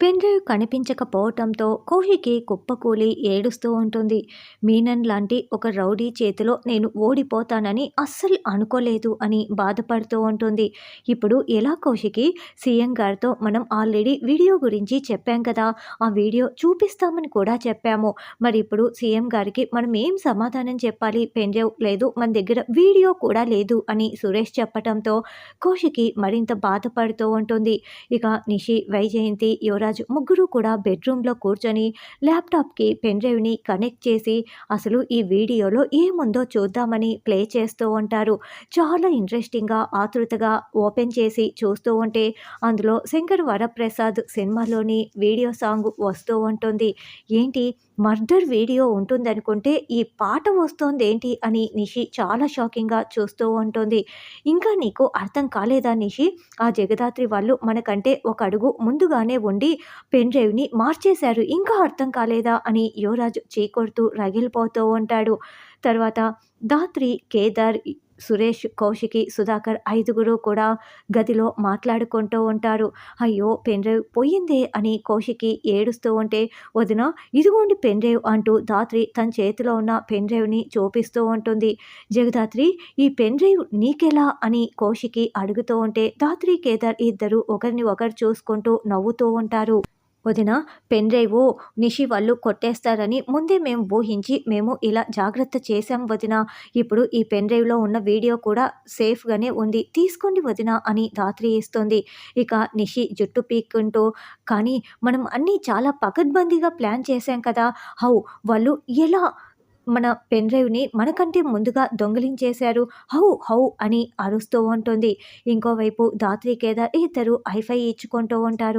Pen drive కనిపించకపోవటంతో కోహికి కుప్పకూలి ఏడుస్తూ ఉంటుంది. మీనన్ లాంటి ఒక రౌడీ చేతిలో నేను ఓడిపోతానని అస్సలు అనుకోలేదు అని బాధపడుతూ ఉంటుంది. ఇప్పుడు ఎలా కోహికి సీఎం గారితో మనం ఆల్రెడీ వీడియో గురించి చెప్పాం కదా. ఆ వీడియో చూపిస్తామని కూడా చెప్పాము. మరి ఇప్పుడు సీఎం గారికి మనం ఏం సమాధానం చెప్పాలి? పెన్డ్రైవ్ లేదు మన దగ్గర వీడియో కూడా లేదు అని సురేష్ చెప్పటంతో కోషికి మరింత బాధపడుతూ ఉంటుంది. ఇక నిషి వైజయంతి యువరాజ్ యువరాజ్ ముగ్గురు కూడా బెడ్రూమ్లో కూర్చొని ల్యాప్టాప్కి పెన్ డ్రైవ్ని కనెక్ట్ చేసి అసలు ఈ వీడియోలో ఏముందో చూద్దామని ప్లే చేస్తూ ఉంటారు. చాలా ఇంట్రెస్టింగ్గా ఆతృతగా ఓపెన్ చేసి చూస్తూ ఉంటే అందులో శంకర్ వరప్రసాద్ సినిమాలోని వీడియో సాంగ్ వస్తూ ఉంటుంది. ఏంటి? మర్డర్ వీడియో ఉంటుందనుకుంటే ఈ పాట వస్తోంది ఏంటి అని నిషి చాలా షాకింగ్గా చూస్తూ ఉంటుంది. ఇంకా నీకు అర్థం కాలేదా నిషి? ఆ జగదాత్రి వాళ్ళు మనకంటే ఒక అడుగు ముందుగానే ఉండి పెన్ డ్రైవ్ని మార్చేశారు. ఇంకా అర్థం కాలేదా అని యువరాజు చీకొడుతూ రగిలిపోతూ ఉంటాడు. తర్వాత దాత్రి కేదార్ సురేష్ కౌశికి సుధాకర్ ఐదుగురు కూడా గదిలో మాట్లాడుకుంటూ ఉంటారు. అయ్యో పెన్డ్రైవ్ పోయిందే అని కౌశికి ఏడుస్తూ ఉంటే వదిన ఇదిగోండి పెన్డ్రైవ్ అంటూ దాత్రి తన చేతిలో ఉన్న పెన్డ్రైవ్ని చూపిస్తూ ఉంటుంది. జగదాత్రి ఈ పెన్డ్రైవ్ నీకెలా అని కౌశికి అడుగుతూ ఉంటే దాత్రి కేదార్ ఇద్దరు ఒకరిని ఒకరు చూసుకుంటూ నవ్వుతూ ఉంటారు. వదిన పెన్ డ్రైవ్ నిషి వాళ్ళు కొట్టేస్తారని ముందే మేము ఊహించి మేము ఇలా జాగ్రత్త చేశాం వదిన. ఇప్పుడు ఈ పెన్ డ్రైవ్లో ఉన్న వీడియో కూడా సేఫ్గానే ఉంది. తీసుకోండి వదిన అని దాత్రి ఇస్తుంది. ఇక నిషి జుట్టు పీక్కుంటూ కానీ మనం అన్నీ చాలా పకడ్బందీగా ప్లాన్ చేశాం కదా. హౌ వాళ్ళు ఎలా మన పెన్ డ్రైవ్ని మనకంటే ముందుగా దొంగిలించేశారు? హౌ హౌ అని అరుస్తూ ఉంటుంది. ఇంకోవైపు దాత్రి కేదార్ ఇద్దరు హైఫై ఇచ్చుకుంటూ ఉంటారు.